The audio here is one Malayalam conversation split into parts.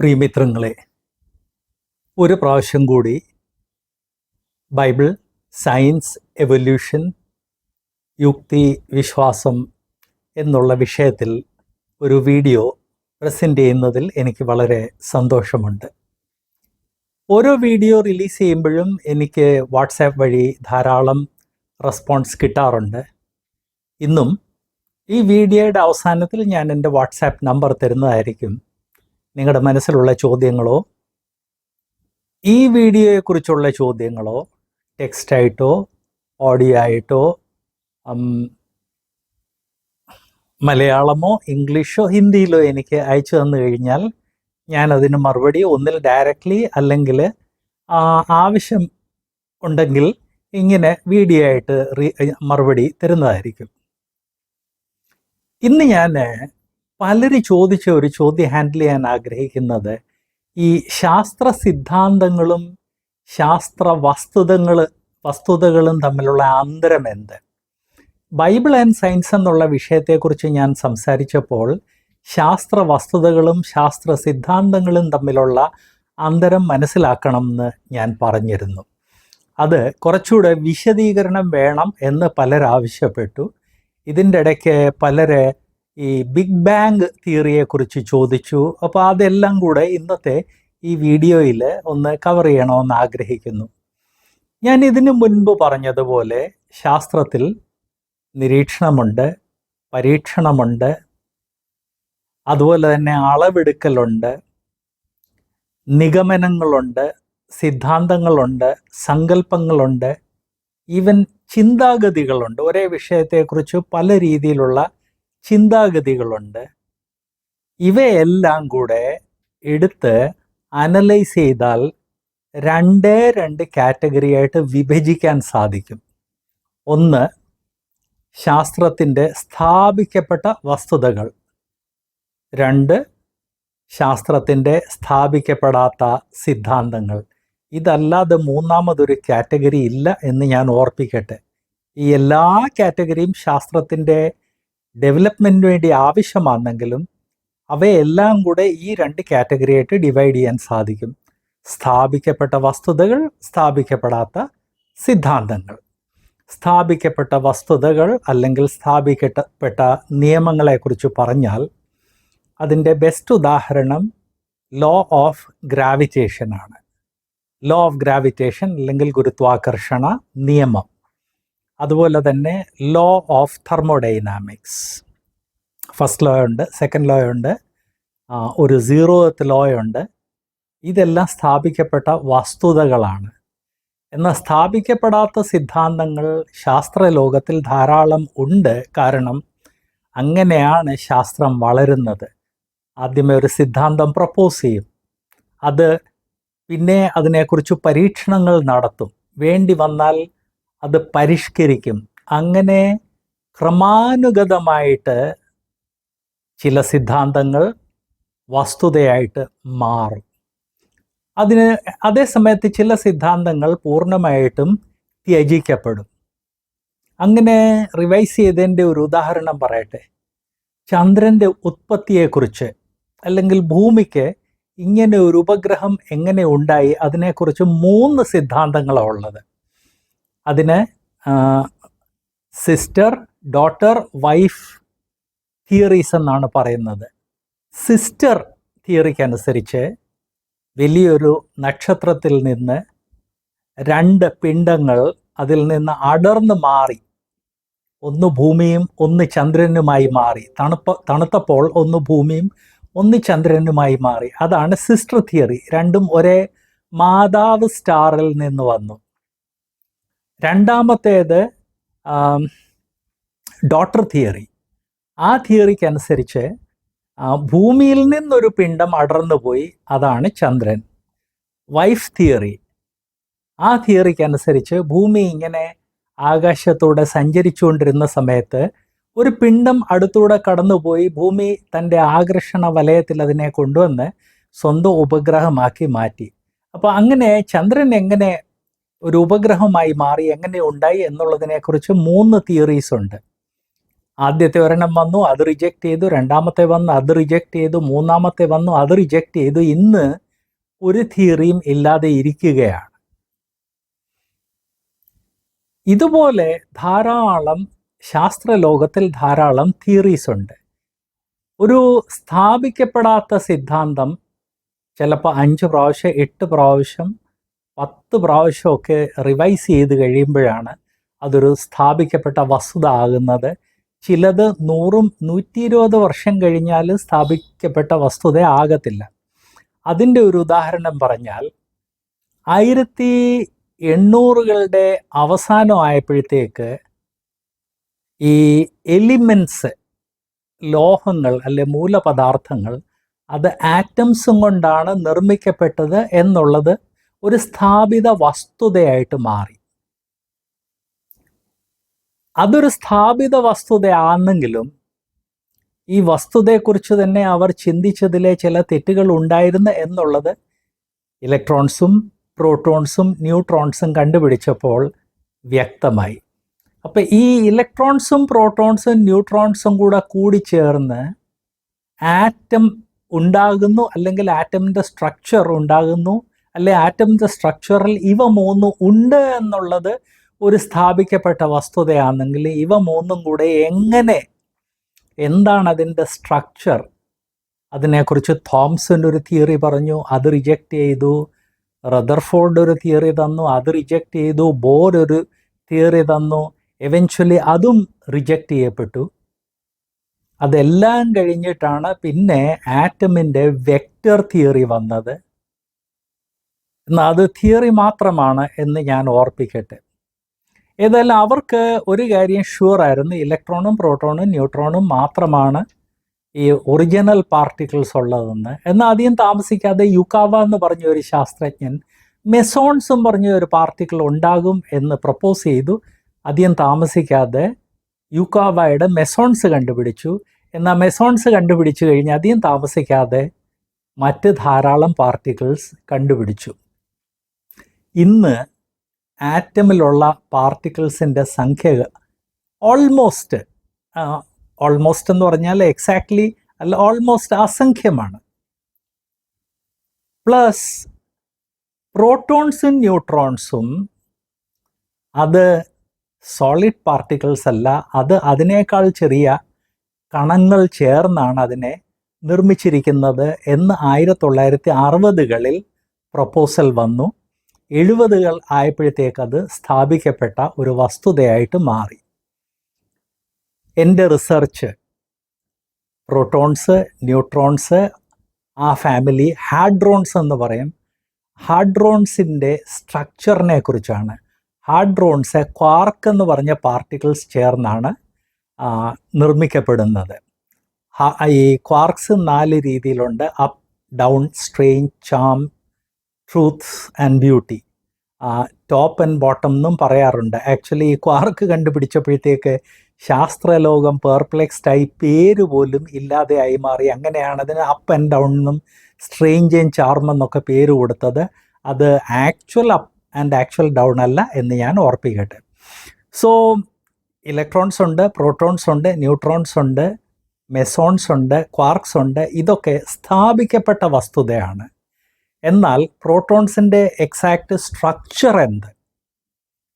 പ്രിയമിത്രങ്ങളെ ഒരു പ്രാവശ്യം കൂടി ബൈബിൾ സയൻസ് എവല്യൂഷൻ യുക്തി വിശ്വാസം എന്നുള്ള വിഷയത്തിൽ ഒരു വീഡിയോ പ്രസന്റ് ചെയ്യുന്നതിൽ എനിക്ക് വളരെ സന്തോഷമുണ്ട്. ഓരോ വീഡിയോ റിലീസ് ചെയ്യുമ്പോഴും എനിക്ക് വാട്സാപ്പ് വഴി ധാരാളം റെസ്പോൺസ് കിട്ടാറുണ്ട്. ഇന്നും ഈ വീഡിയോയുടെ അവസാനത്തിൽ ഞാൻ എന്റെ വാട്സാപ്പ് നമ്പർ തരുന്നതായിരിക്കും. നിങ്ങളുടെ മനസ്സിലുള്ള ചോദ്യങ്ങളോ ഈ വീഡിയോയെക്കുറിച്ചുള്ള ചോദ്യങ്ങളോ ടെക്സ്റ്റായിട്ടോ ഓഡിയോ ആയിട്ടോ മലയാളമോ ഇംഗ്ലീഷോ ഹിന്ദിയിലോ എനിക്ക് അയച്ചു തന്നു കഴിഞ്ഞാൽ ഞാൻ അതിന് മറുപടി ഒന്നിൽ ഡയറക്റ്റ്ലി അല്ലെങ്കിൽ ആവശ്യം ഉണ്ടെങ്കിൽ ഇങ്ങനെ വീഡിയോ ആയിട്ട് മറുപടി തരുന്നതായിരിക്കും. ഇന്ന് ഞാൻ പലരും ചോദിച്ച ഒരു ചോദ്യം ഹാൻഡിൽ ചെയ്യാൻ ആഗ്രഹിക്കുന്നത് ഈ ശാസ്ത്ര സിദ്ധാന്തങ്ങളും ശാസ്ത്ര വസ്തുതകൾ വസ്തുതകളും തമ്മിലുള്ള അന്തരം എന്ത്? ബൈബിൾ ആൻഡ് സയൻസ് എന്നുള്ള വിഷയത്തെക്കുറിച്ച് ഞാൻ സംസാരിച്ചപ്പോൾ ശാസ്ത്ര വസ്തുതകളും ശാസ്ത്ര സിദ്ധാന്തങ്ങളും തമ്മിലുള്ള അന്തരം മനസ്സിലാക്കണം എന്ന് ഞാൻ പറഞ്ഞിരുന്നു. അത് കുറച്ചുകൂടെ വിശദീകരണം വേണം എന്ന് പലരാവശ്യപ്പെട്ടു ഇതിന്റെ ഇടയ്ക്ക് പലര് ഈ ബിഗ് ബാങ് തിയറിയെക്കുറിച്ച് ചോദിച്ചു. അപ്പോൾ അതെല്ലാം കൂടെ ഇന്നത്തെ ഈ വീഡിയോയിൽ ഒന്ന് കവർ ചെയ്യണമെന്ന് ആഗ്രഹിക്കുന്നു. ഞാൻ ഇതിനു മുൻപ് പറഞ്ഞതുപോലെ ശാസ്ത്രത്തിൽ നിരീക്ഷണമുണ്ട് പരീക്ഷണമുണ്ട് അതുപോലെ തന്നെ അളവെടുക്കലുണ്ട് നിഗമനങ്ങളുണ്ട് സിദ്ധാന്തങ്ങളുണ്ട് സങ്കല്പങ്ങളുണ്ട് ഈവൻ ചിന്താഗതികളുണ്ട്. ഒരേ വിഷയത്തെക്കുറിച്ച് പല രീതിയിലുള്ള ചിന്താഗതികളുണ്ട്. ഇവയെല്ലാം കൂടെ എടുത്ത് അനലൈസ് ചെയ്താൽ രണ്ടേ രണ്ട് കാറ്റഗറി ആയിട്ട് വിഭജിക്കാൻ സാധിക്കും. ഒന്ന് ശാസ്ത്രത്തിന്റെ സ്ഥാപിക്കപ്പെട്ട വസ്തുതകൾ. രണ്ട് ശാസ്ത്രത്തിന്റെ സ്ഥാപിക്കപ്പെടാത്ത സിദ്ധാന്തങ്ങൾ. ഇതല്ലാതെ മൂന്നാമതൊരു കാറ്റഗറി ഇല്ല എന്ന് ഞാൻ ഓർപ്പിക്കട്ടെ. ഈ എല്ലാ കാറ്റഗറിയും ശാസ്ത്രത്തിന്റെ ഡെവലപ്മെന്റിന് വേണ്ടി ആവശ്യമാണെങ്കിലും അവയെല്ലാം കൂടെ ഈ രണ്ട് കാറ്റഗറി ആയിട്ട് ഡിവൈഡ് ചെയ്യാൻ സാധിക്കും. സ്ഥാപിക്കപ്പെട്ട വസ്തുതകൾ സ്ഥാപിക്കപ്പെടാത്ത സിദ്ധാന്തങ്ങൾ. സ്ഥാപിക്കപ്പെട്ട വസ്തുതകൾ അല്ലെങ്കിൽ സ്ഥാപിക്കപ്പെട്ട നിയമങ്ങളെക്കുറിച്ച് പറഞ്ഞാൽ അതിന്റെ ബെസ്റ്റ് ഉദാഹരണം ലോ ഓഫ് ഗ്രാവിറ്റേഷൻ ആണ്. ലോ ഓഫ് ഗ്രാവിറ്റേഷൻ അല്ലെങ്കിൽ ഗുരുത്വാകർഷണ നിയമം. അതുപോലെ തന്നെ law of thermodynamics first law ഉണ്ട് സെക്കൻഡ് ലോ ഉണ്ട് ഒരു സീറോത്ത് ലോ ഉണ്ട്. ഇതെല്ലാം സ്ഥാപിക്കപ്പെട്ട വസ്തുതകളാണ്. എന്നാൽ സ്ഥാപിക്കപ്പെടാത്ത സിദ്ധാന്തങ്ങൾ ശാസ്ത്രലോകത്തിൽ ധാരാളം ഉണ്ട്. കാരണം അങ്ങനെയാണ് ശാസ്ത്രം വളരുന്നത്. ആദ്യമേ ഒരു സിദ്ധാന്തം പ്രപ്പോസ് ചെയ്യും. അത് പിന്നെ അതിനെക്കുറിച്ച് പരീക്ഷണങ്ങൾ നടത്തും. വേണ്ടി വന്നാൽ അത് പരിഷ്കരിക്കും. അങ്ങനെ ക്രമാനുഗതമായിട്ട് ചില സിദ്ധാന്തങ്ങൾ വസ്തുതയായിട്ട് മാറും. അതിന് അതേ സമയത്ത് ചില സിദ്ധാന്തങ്ങൾ പൂർണമായിട്ടും ത്യജിക്കപ്പെടും. അങ്ങനെ റിവൈസ് ചെയ്തതിന്റെ ഒരു ഉദാഹരണം പറയട്ടെ. ചന്ദ്രന്റെ ഉത്പത്തിയെക്കുറിച്ച് അല്ലെങ്കിൽ ഭൂമിക്ക് ഇങ്ങനെ ഒരു ഉപഗ്രഹം എങ്ങനെ ഉണ്ടായി അതിനെക്കുറിച്ച് മൂന്ന് സിദ്ധാന്തങ്ങളാണ് ഉള്ളത്. അതിന് സിസ്റ്റർ ഡോട്ടർ വൈഫ് തിയറീസ് എന്നാണ് പറയുന്നത്. സിസ്റ്റർ തിയറിക്കനുസരിച്ച് വലിയൊരു നക്ഷത്രത്തിൽ നിന്ന് രണ്ട് പിണ്ടങ്ങൾ അതിൽ നിന്ന് അടർന്നു മാറി. ഒന്ന് ഭൂമിയും ഒന്ന് ചന്ദ്രനുമായി മാറി. തണുപ്പ തണുത്തപ്പോൾ ഒന്ന് ഭൂമിയും ഒന്ന് ചന്ദ്രനുമായി മാറി. അതാണ് സിസ്റ്റർ തിയറി രണ്ടും ഒരേ മാതാവ് സ്റ്റാറിൽ നിന്ന് വന്നു. രണ്ടാമത്തേത് ഡോട്ടർ തിയറി ആ തിയറിക്ക് അനുസരിച്ച് ഭൂമിയിൽ നിന്നൊരു പിണ്ഡം അടർന്നു പോയി അതാണ് ചന്ദ്രൻ. വൈഫ് തിയറി ആ തിയറിക്ക് അനുസരിച്ച് ഭൂമി ഇങ്ങനെ ആകാശത്തൂടെ സഞ്ചരിച്ചുകൊണ്ടിരുന്ന സമയത്ത് ഒരു പിണ്ഡം അടുത്തൂടെ കടന്നുപോയി. ഭൂമി തന്റെ ആകർഷണ വലയത്തിൽ അതിനെ കൊണ്ടുവന്ന് സ്വന്തം ഉപഗ്രഹമാക്കി മാറ്റി. അപ്പോൾ അങ്ങനെ ചന്ദ്രൻ എങ്ങനെ ഒരു ഉപഗ്രഹമായി മാറി എങ്ങനെ ഉണ്ടായി എന്നുള്ളതിനെക്കുറിച്ച് മൂന്ന് തിയറീസ് ഉണ്ട്. ആദ്യത്തെ ഒരെണ്ണം വന്നു അത് റിജക്റ്റ് ചെയ്തു. രണ്ടാമത്തെ വന്നു അത് റിജക്റ്റ് ചെയ്തു. മൂന്നാമത്തെ വന്നു അത് റിജക്റ്റ് ചെയ്തു. ഇന്ന് ഒരു തിയറിയും ഇല്ലാതെ ഇരിക്കുകയാണ്. ഇതുപോലെ ധാരാളം ശാസ്ത്ര ലോകത്തിൽ ധാരാളം തിയറീസ് ഉണ്ട്. ഒരു സ്ഥാപിക്കപ്പെടാത്ത സിദ്ധാന്തം ചിലപ്പോൾ അഞ്ച് പ്രാവശ്യം എട്ട് പ്രാവശ്യം പത്ത് പ്രാവശ്യമൊക്കെ റിവൈസ് ചെയ്ത് കഴിയുമ്പോഴാണ് അതൊരു സ്ഥാപിക്കപ്പെട്ട വസ്തുത ആകുന്നത്. ചിലത് നൂറും നൂറ്റി ഇരുപത് വർഷം കഴിഞ്ഞാൽ സ്ഥാപിക്കപ്പെട്ട വസ്തുത ആകത്തില്ല. അതിന്റെ ഒരു ഉദാഹരണം പറഞ്ഞാൽ ആയിരത്തി എണ്ണൂറുകളുടെ അവസാനമായപ്പോഴത്തേക്ക് ഈ എലിമെൻസ് ലോഹങ്ങൾ അല്ലെ മൂലപദാർത്ഥങ്ങൾ അത് ആറ്റംസും കൊണ്ടാണ് നിർമ്മിക്കപ്പെട്ടത് എന്നുള്ളത് ഒരു സ്ഥാപിത വസ്തുതയായിട്ട് മാറി. അതൊരു സ്ഥാപിത വസ്തുതയാണെങ്കിലും ഈ വസ്തുതയെക്കുറിച്ച് തന്നെ അവർ ചിന്തിച്ചതിലെ ചില തെറ്റുകൾ ഉണ്ടായിരുന്നു എന്നുള്ളത് ഇലക്ട്രോൺസും പ്രോട്ടോൺസും ന്യൂട്രോൺസും കണ്ടുപിടിച്ചപ്പോൾ വ്യക്തമായി. അപ്പം ഈ ഇലക്ട്രോൺസും പ്രോട്ടോൺസും ന്യൂട്രോൺസും കൂടെ കൂടി ചേർന്ന് ആറ്റം ഉണ്ടാകുന്നു അല്ലെങ്കിൽ ആറ്റമിന്റെ സ്ട്രക്ചർ ഉണ്ടാകുന്നു അല്ലെ? ആറ്റമിന്റെ സ്ട്രക്ചറിൽ ഇവ മൂന്ന് ഉണ്ട് എന്നുള്ളത് ഒരു സ്ഥാപിക്കപ്പെട്ട വസ്തുതയാണെങ്കിൽ ഇവ മൂന്നും കൂടെ എങ്ങനെ എന്താണ് അതിന്റെ സ്ട്രക്ചർ അതിനെക്കുറിച്ച് തോംസൺ ഒരു തിയറി പറഞ്ഞു അത് റിജക്റ്റ് ചെയ്തു. റദർഫോർഡ് ഒരു തിയറി തന്നു അത് റിജക്റ്റ് ചെയ്തു. ബോർ ഒരു തിയറി തന്നു. എവൻച്വലി അതും റിജക്റ്റ് ചെയ്യപ്പെട്ടു. അതെല്ലാം കഴിഞ്ഞിട്ടാണ് പിന്നെ ആറ്റമിന്റെ വെക്റ്റർ തിയറി വന്നത്. എന്നാൽ അത് തിയറി മാത്രമാണ് എന്ന് ഞാൻ ഓർപ്പിക്കട്ടെ. ഏതായാലും അവർക്ക് ഒരു കാര്യം ഷുവർ ആയിരുന്നു ഇലക്ട്രോണും പ്രോട്ടോണും ന്യൂട്രോണും മാത്രമാണ് ഈ ഒറിജിനൽ പാർട്ടിക്കിൾസ് ഉള്ളതെന്ന്. എന്നാൽ അധികം താമസിക്കാതെ യുക്കാവ എന്ന് പറഞ്ഞ ഒരു ശാസ്ത്രജ്ഞൻ മെസോൺസും പറഞ്ഞ ഒരു പാർട്ടിക്കിൾ ഉണ്ടാകും എന്ന് പ്രപ്പോസ് ചെയ്തു. അധികം താമസിക്കാതെ യുക്കാവയുടെ മെസോൺസ് കണ്ടുപിടിച്ചു. എന്നാൽ മെസോൺസ് കണ്ടുപിടിച്ചു കഴിഞ്ഞ് അധികം താമസിക്കാതെ മറ്റ് ധാരാളം പാർട്ടിക്കിൾസ് കണ്ടുപിടിച്ചു. ഇന്ന് ആറ്റമിലുള്ള പാർട്ടിക്കിൾസിന്റെ സംഖ്യ ഓൾമോസ്റ്റ് ഓൾമോസ്റ്റ് എന്ന് പറഞ്ഞാൽ എക്സാക്ട്ലി അല്ല ഓൾമോസ്റ്റ് അസംഖ്യമാണ്. പ്ലസ് പ്രോട്ടോൺസും ന്യൂട്രോൺസും അത് സോളിഡ് പാർട്ടിക്കിൾസ് അല്ല അത് അതിനേക്കാൾ ചെറിയ കണങ്ങൾ ചേർന്നാണ് അതിനെ നിർമ്മിച്ചിരിക്കുന്നത് എന്ന് ആയിരത്തി തൊള്ളായിരത്തി അറുപതുകളിൽ പ്രപ്പോസൽ വന്നു. എഴുപതുകൾ ആയപ്പോഴത്തേക്ക് അത് സ്ഥാപിക്കപ്പെട്ട ഒരു വസ്തുതയായിട്ട് മാറി. എന്റെ റിസർച്ച് പ്രോട്ടോൺസ് ന്യൂട്രോൺസ് ആ ഫാമിലി ഹാഡ്രോൺസ് എന്ന് പറയും. ഹാഡ്രോൺസിന്റെ സ്ട്രക്ചറിനെ കുറിച്ചാണ്. ഹാഡ്രോൺസ് ക്വാർക്ക് എന്ന് പറഞ്ഞ പാർട്ടിക്കിൾസ് ചേർന്നാണ് നിർമ്മിക്കപ്പെടുന്നത്. ഈ ക്വാർക്സ് നാല് രീതിയിലുണ്ട്. Up down strange charm truth and beauty top and bottom എന്നും പറയാറുണ്ട്. ആക്ച്വലി ഈ ക്വാർക്ക് കണ്ടുപിടിച്ചപ്പോഴത്തേക്ക് ശാസ്ത്രലോകം പെർപ്ലെക്സ്ഡ് ആയി പേര് പോലും ഇല്ലാതെ ആയി മാറി. അങ്ങനെയാണ് അതിന് അപ്പ് ആൻഡ് ഡൗൺ എന്നും സ്ട്രേഞ്ച് ആൻഡ് ചാർം എന്നൊക്കെ പേര് കൊടുത്തത്. അത് actual up and actual down അല്ല എന്ന് ഞാൻ ഓർപ്പിക്കട്ടെ സോ ഇലക്ട്രോൺസ് ഉണ്ട് പ്രോട്ടോൺസ് ഉണ്ട് ന്യൂട്രോൺസ് ഉണ്ട് മെസോൺസ് ഉണ്ട് ക്വാർക്സ് ഉണ്ട് ഇതൊക്കെ സ്ഥാപിക്കപ്പെട്ട വസ്തുതയാണ്. എന്നാൽ പ്രോട്ടോൺസിന്റെ എക്സാക്റ്റ് സ്ട്രക്ചർ എന്ത്?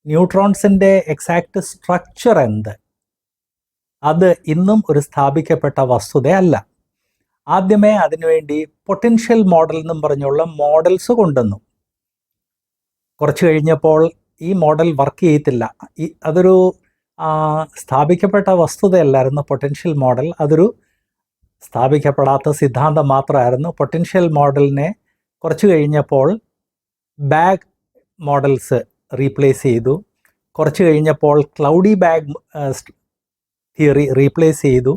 ന്യൂട്രോൺസിന്റെ എക്സാക്റ്റ് സ്ട്രക്ചർ എന്ത്? അത് ഇന്നും ഒരു സ്ഥാപിക്കപ്പെട്ട വസ്തുതയല്ല. ആദ്യമേ അതിനുവേണ്ടി പൊട്ടൻഷ്യൽ മോഡൽ എന്നും പറഞ്ഞുള്ള മോഡൽസ് കൊണ്ടുവന്നു. കുറച്ച് കഴിഞ്ഞപ്പോൾ ഈ മോഡൽ വർക്ക് ചെയ്യത്തില്ല. അതൊരു സ്ഥാപിക്കപ്പെട്ട വസ്തുതയല്ലായിരുന്നു പൊട്ടൻഷ്യൽ മോഡൽ അതൊരു സ്ഥാപിക്കപ്പെടാത്ത സിദ്ധാന്തം മാത്രമായിരുന്നു. പൊട്ടൻഷ്യൽ മോഡലിനെ കുറച്ച് കഴിഞ്ഞപ്പോൾ ബാഗ് മോഡൽസ് റീപ്ലേസ് ചെയ്തു. കുറച്ച് കഴിഞ്ഞപ്പോൾ ക്ലൗഡി ബാഗ് തിയറി റീപ്ലേസ് ചെയ്തു.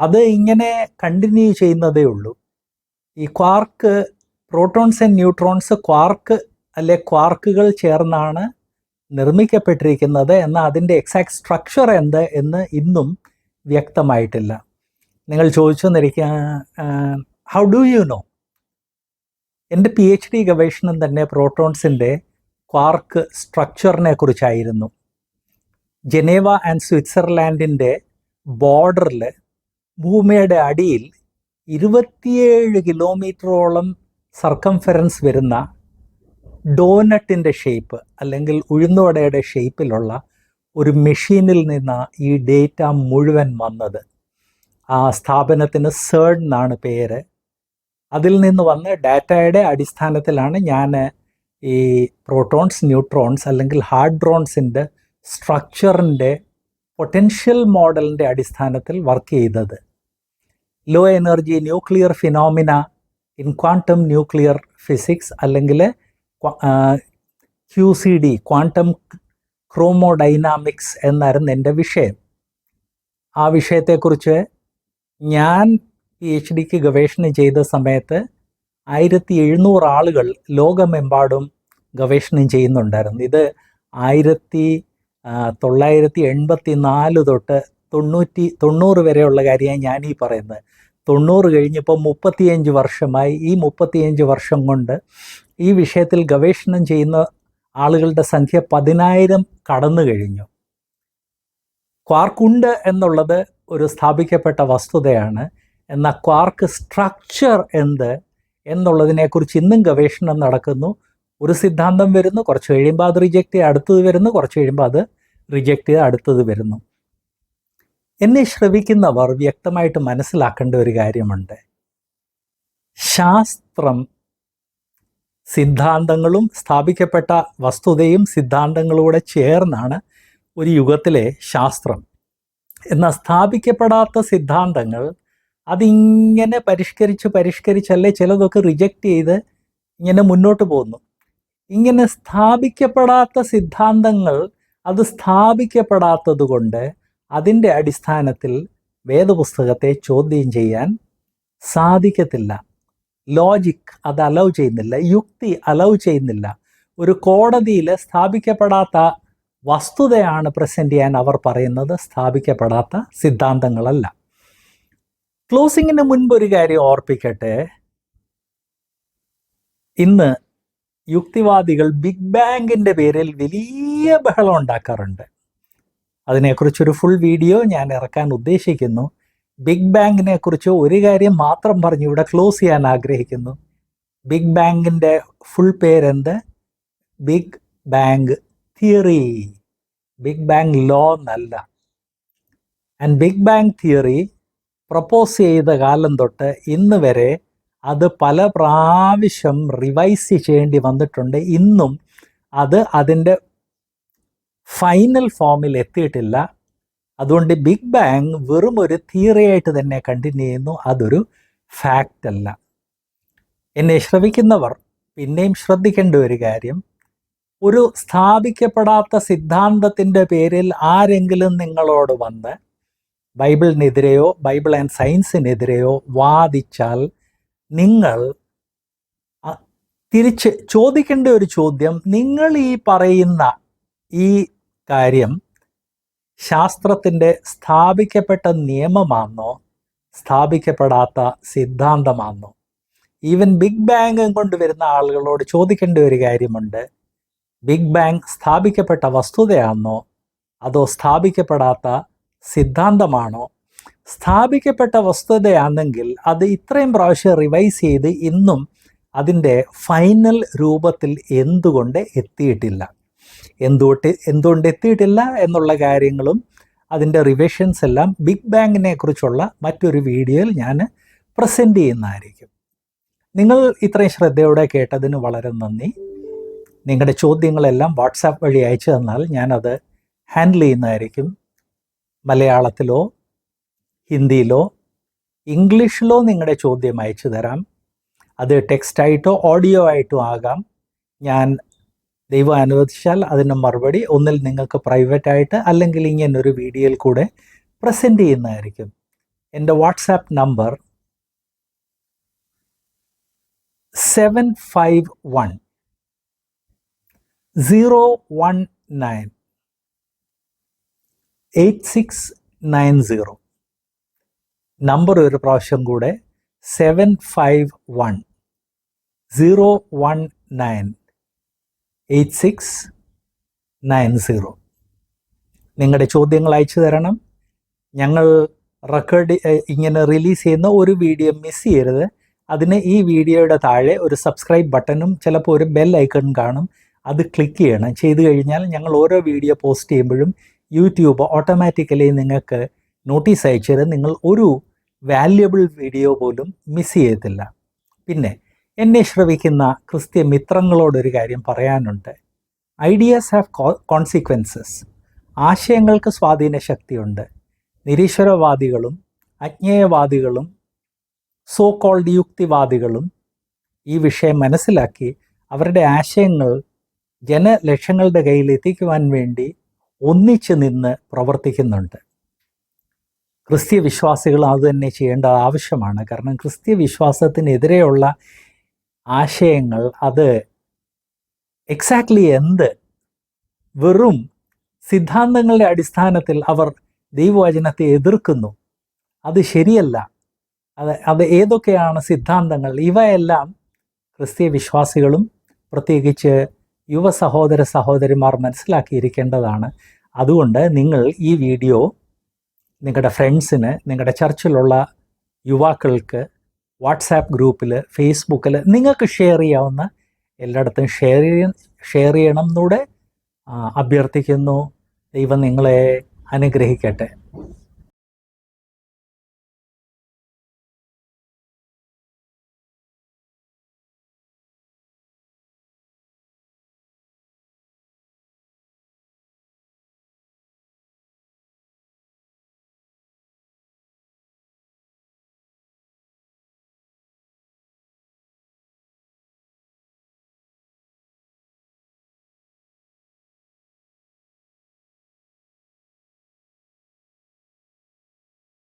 അത് ഇങ്ങനെ കണ്ടിന്യൂ ചെയ്യുന്നതേ ഉള്ളൂ. ഈ quark protons and neutrons quark അല്ലെ ക്വാർക്കുകൾ ചേർന്നാണ് നിർമ്മിക്കപ്പെട്ടിരിക്കുന്നത് എന്നാൽ അതിന്റെ എക്സാക്ട് സ്ട്രക്ചർ എന്ത് എന്ന് ഇന്നും വ്യക്തമായിട്ടില്ല. നിങ്ങൾ ചോദിച്ചു തന്നിരിക്കുക ഹൗ ഡു യു നോ എന്റെ പി എച്ച് ഡി ഗവേഷണം തന്നെ പ്രോട്ടോൺസിന്റെ ക്വാർക്ക് സ്ട്രക്ചറിനെ കുറിച്ചായിരുന്നു. ജനേവ ആൻഡ് സ്വിറ്റ്സർലാൻഡിന്റെ ബോർഡറിൽ ഭൂമിയുടെ അടിയിൽ ഇരുപത്തിയേഴ് കിലോമീറ്ററോളം സർക്കംഫറൻസ് വരുന്ന ഡോനട്ടിന്റെ ഷേപ്പ് അല്ലെങ്കിൽ ഉഴുന്നുവടയുടെ ഷേപ്പിലുള്ള ഒരു മെഷീനിൽ നിന്നാണ് ഈ ഡേറ്റ മുഴുവൻ വന്നത്. ആ സ്ഥാപനത്തിന് സേഡ് എന്നാണ് പേര്. അതിൽ നിന്ന് വന്ന ഡാറ്റയുടെ അടിസ്ഥാനത്തിലാണ് ഞാൻ ഈ പ്രോട്ടോൺസ് ന്യൂട്രോൺസ് അല്ലെങ്കിൽ ഹാർഡ്രോൺസിന്റെ സ്ട്രക്ചറിന്റെ പൊട്ടൻഷ്യൽ മോഡലിന്റെ അടിസ്ഥാനത്തിൽ വർക്ക് ചെയ്തത്. Low energy nuclear phenomena in quantum nuclear physics അല്ലെങ്കിൽ Q C D quantum chromodynamics എന്നായിരുന്നു എന്റെ വിഷയം. ആ വിഷയത്തെക്കുറിച്ച് ഞാൻ പി എച്ച് ഡിക്ക് ഗവേഷണം ചെയ്ത സമയത്ത് ആയിരത്തി എഴുന്നൂറ് ആളുകൾ ലോകമെമ്പാടും ഗവേഷണം ചെയ്യുന്നുണ്ടായിരുന്നു. ഇത് ആയിരത്തി തൊള്ളായിരത്തി എൺപത്തി നാല് തൊട്ട് തൊണ്ണൂറ്റി തൊണ്ണൂറ് വരെയുള്ള കാര്യമാണ് ഞാൻ ഈ പറയുന്നത്. തൊണ്ണൂറ് കഴിഞ്ഞപ്പോൾ മുപ്പത്തിയഞ്ച് വർഷമായി. ഈ മുപ്പത്തിയഞ്ച് വർഷം കൊണ്ട് ഈ വിഷയത്തിൽ ഗവേഷണം ചെയ്യുന്ന ആളുകളുടെ സംഖ്യ പതിനായിരം കടന്നു കഴിഞ്ഞു. ക്വാർക്കുണ്ട് എന്നുള്ളത് ഒരു സ്ഥാപിക്കപ്പെട്ട വസ്തുതയാണ്. എന്നാൽ ക്വാർക്ക് സ്ട്രക്ചർ എന്ത് എന്നുള്ളതിനെക്കുറിച്ച് ഇന്നും ഗവേഷണം നടക്കുന്നു. ഒരു സിദ്ധാന്തം വരുന്നു കുറച്ച് കഴിയുമ്പോൾ അത് റിജക്റ്റ് ചെയ്ത് അടുത്തത് വരുന്നു കുറച്ച് കഴിയുമ്പോൾ അത് റിജക്റ്റ് ചെയ്ത് അടുത്തത് വരുന്നു. എന്നെ ശ്രവിക്കുന്നവർ വ്യക്തമായിട്ട് മനസ്സിലാക്കേണ്ട ഒരു കാര്യമുണ്ട്. ശാസ്ത്രം സിദ്ധാന്തങ്ങളും സ്ഥാപിക്കപ്പെട്ട വസ്തുതയും സിദ്ധാന്തങ്ങളൂടെ ചേർന്നാണ് ഒരു യുഗത്തിലെ ശാസ്ത്രം. എന്നാൽ സ്ഥാപിക്കപ്പെടാത്ത സിദ്ധാന്തങ്ങൾ അതിങ്ങനെ പരിഷ്കരിച്ച് പരിഷ്കരിച്ചല്ലേ ചിലതൊക്കെ റിജക്റ്റ് ചെയ്ത് ഇങ്ങനെ മുന്നോട്ട് പോകുന്നു. ഇങ്ങനെ സ്ഥാപിക്കപ്പെടാത്ത സിദ്ധാന്തങ്ങൾ അത് സ്ഥാപിക്കപ്പെടാത്തത് കൊണ്ട് അതിന്റെ അടിസ്ഥാനത്തിൽ വേദപുസ്തകത്തെ ചോദ്യം ചെയ്യാൻ സാധിക്കത്തില്ല. ലോജിക് അത് അലൗ ചെയ്യുന്നില്ല. യുക്തി അലൗ ചെയ്യുന്നില്ല. ഒരു കോടതിയിൽ സ്ഥാപിക്കപ്പെടാത്ത വസ്തുതയാണ് പ്രസന്റ് ചെയ്യാൻ അവർ പറയുന്നത്. സ്ഥാപിക്കപ്പെടാത്ത സിദ്ധാന്തങ്ങളല്ല. ക്ലോസിങ്ങിന് മുൻപ് ഒരു കാര്യം ഓർപ്പിക്കട്ടെ. ഇന്ന് യുക്തിവാദികൾ ബിഗ് ബാങ്കിന്റെ പേരിൽ വലിയ ബഹളം ഉണ്ടാക്കാറുണ്ട്. അതിനെക്കുറിച്ചൊരു ഫുൾ വീഡിയോ ഞാൻ ഇറക്കാൻ ഉദ്ദേശിക്കുന്നു. ബിഗ് ബാങ്കിനെ കുറിച്ച് ഒരു കാര്യം മാത്രം പറഞ്ഞ് ഇവിടെ ക്ലോസ് ചെയ്യാൻ ആഗ്രഹിക്കുന്നു. ബിഗ് ബാങ്കിന്റെ ഫുൾ പേരെന്ത്? Big bang theory. Big bang law എന്നല്ല. And big bang theory propose ചെയ്ത കാലം തൊട്ട് ഇന്ന് വരെ അത് പല പ്രാവശ്യം റിവൈസ് ചെയ്യേണ്ടി വന്നിട്ടുണ്ട്. ഇന്നും അത് അതിന്റെ ഫൈനൽ ഫോമിൽ എത്തിയിട്ടില്ല. അതുകൊണ്ട് ബിഗ് ബാങ് വെറും ഒരു തിയറിയായിട്ട് തന്നെ കണ്ടിന്യൂ ചെയ്യുന്നു. അതൊരു ഫാക്റ്റ് അല്ല. എന്നെ ശ്രവിക്കുന്നവർ പിന്നെയും ശ്രദ്ധിക്കേണ്ട ഒരു കാര്യം. ഒരു സ്ഥാപിക്കപ്പെടാത്ത സിദ്ധാന്തത്തിന്റെ പേരിൽ ആരെങ്കിലും നിങ്ങളോട് വന്ന് ബൈബിളിനെതിരെയോ ബൈബിൾ ആൻഡ് സയൻസിനെതിരെയോ വാദിച്ചാൽ നിങ്ങൾ തിരിച്ച് ചോദിക്കേണ്ട ഒരു ചോദ്യം നിങ്ങൾ ഈ പറയുന്ന ഈ കാര്യം ശാസ്ത്രത്തിന്റെ സ്ഥാപിക്കപ്പെട്ട നിയമമാണോ സ്ഥാപിക്കപ്പെടാത്ത സിദ്ധാന്തമാണോ ഈവൻ ബിഗ് ബാങ് കൊണ്ടുവരുന്ന ആളുകളോട് ചോദിക്കേണ്ട ഒരു കാര്യമുണ്ട്. ബിഗ് ബാങ് സ്ഥാപിക്കപ്പെട്ട വസ്തുതയാണോ അതോ സ്ഥാപിക്കപ്പെടാത്ത സിദ്ധാന്തമാണോ? സ്ഥാപിക്കപ്പെട്ട വസ്തുതയാണെങ്കിൽ അത് ഇത്രയും പ്രാവശ്യം റിവൈസ് ചെയ്ത് ഇന്നും അതിന്റെ ഫൈനൽ രൂപത്തിൽ എന്തുകൊണ്ട് എത്തിയിട്ടില്ല? എന്തുകൊണ്ട് എന്തുകൊണ്ട് എത്തിയിട്ടില്ല എന്നുള്ള കാര്യങ്ങളും അതിന്റെ റിവിഷൻസ് എല്ലാം ബിഗ് ബാങ്ങിനെ കുറിച്ചുള്ള മറ്റൊരു വീഡിയോയിൽ ഞാൻ പ്രസന്റ് ചെയ്യുന്നതായിരിക്കും. നിങ്ങൾ ഇത്രയും ശ്രദ്ധയോടെ കേട്ടതിന് വളരെ നന്ദി. നിങ്ങളുടെ ചോദ്യങ്ങളെല്ലാം വാട്സാപ്പ് വഴി അയച്ചു തന്നാൽ ഞാനത് ഹാൻഡിൽ ചെയ്യുന്നതായിരിക്കും. മലയാളത്തിലോ ഹിന്ദിയിലോ ഇംഗ്ലീഷിലോ നിങ്ങളുടെ ചോദ്യം അയച്ചു തരാം. അത് ടെക്സ്റ്റായിട്ടോ ഓഡിയോ ആയിട്ടോ ആകാം. ഞാൻ ദൈവം അനുവദിച്ചാൽ അതിന് മറുപടി ഒന്നിൽ നിങ്ങൾക്ക് പ്രൈവറ്റായിട്ട് അല്ലെങ്കിൽ ഇങ്ങനൊരു വീഡിയോയിൽ കൂടെ പ്രസന്റ് ചെയ്യുന്നതായിരിക്കും. എന്റെ WhatsApp number seven five one zero one nine eight six nine zero number ഒരു പ്രാവശ്യം കൂടെ seven five one zero one nine eight six nine zero നിങ്ങളുടെ ചോദ്യങ്ങൾ അയച്ചു തരണം. ഞങ്ങൾ റെക്കോർഡ് ഇങ്ങനെ റിലീസ് ചെയ്യുന്ന ഒരു വീഡിയോ മിസ് ചെയ്യരുത്. അതിന് ഈ വീഡിയോയുടെ താഴെ ഒരു സബ്സ്ക്രൈബ് ബട്ടനും ചിലപ്പോൾ ഒരു ബെൽ ഐക്കണും കാണും. അത് ക്ലിക്ക് ചെയ്യണം. ചെയ്തു കഴിഞ്ഞാൽ ഞങ്ങൾ ഓരോ വീഡിയോ പോസ്റ്റ് ചെയ്യുമ്പോഴും യൂട്യൂബ് ഓട്ടോമാറ്റിക്കലി നിങ്ങൾക്ക് നോട്ടീസ് അയച്ചത് നിങ്ങൾ ഒരു വാല്യുബിൾ വീഡിയോ പോലും മിസ് ചെയ്യത്തില്ല. പിന്നെ എന്നെ ശ്രവിക്കുന്ന ക്രിസ്ത്യ മിത്രങ്ങളോടൊരു കാര്യം പറയാനുണ്ട്. ഐഡിയാസ് ഹാവ് കോൺസിക്വൻസസ് ആശയങ്ങൾക്ക് സ്വാധീന ശക്തിയുണ്ട്. നിരീശ്വരവാദികളും അജ്ഞേയവാദികളും സോ കോൾഡ് യുക്തിവാദികളും ഈ വിഷയം മനസ്സിലാക്കി അവരുടെ ആശയങ്ങൾ ജനലക്ഷങ്ങളുടെ കയ്യിൽ എത്തിക്കുവാൻ വേണ്ടി ഒന്നിച്ചു നിന്ന് പ്രവർത്തിക്കുന്നുണ്ട്. ക്രിസ്തീയ വിശ്വാസികൾ അത് തന്നെ ചെയ്യേണ്ടത് ആവശ്യമാണ്. കാരണം ക്രിസ്ത്യ വിശ്വാസത്തിനെതിരെയുള്ള ആശയങ്ങൾ അത് എക്സാക്ട്ലി എന്ത്? വെറും സിദ്ധാന്തങ്ങളുടെ അടിസ്ഥാനത്തിൽ അവർ ദൈവവചനത്തെ എതിർക്കുന്നു. അത് ശരിയല്ല. അത് അത് ഏതൊക്കെയാണ് സിദ്ധാന്തങ്ങൾ? ഇവയെല്ലാം ക്രിസ്തീയ വിശ്വാസികളും പ്രത്യേകിച്ച് യുവ സഹോദര സഹോദരിമാർ മനസ്സിലാക്കിയിരിക്കേണ്ടതാണ്. അതുകൊണ്ട് നിങ്ങൾ ഈ വീഡിയോ നിങ്ങളുടെ ഫ്രണ്ട്സിന് നിങ്ങളുടെ ചർച്ചിലുള്ള യുവാക്കൾക്ക് വാട്സാപ്പ് ഗ്രൂപ്പിൽ ഫേസ്ബുക്കിൽ നിങ്ങൾക്ക് ഷെയർ ചെയ്യാവുന്ന എല്ലായിടത്തും ഷെയർ ഷെയർ ചെയ്യണം എന്നൂടെ അഭ്യർത്ഥിക്കുന്നു. ദൈവം നിങ്ങളെ അനുഗ്രഹിക്കട്ടെ.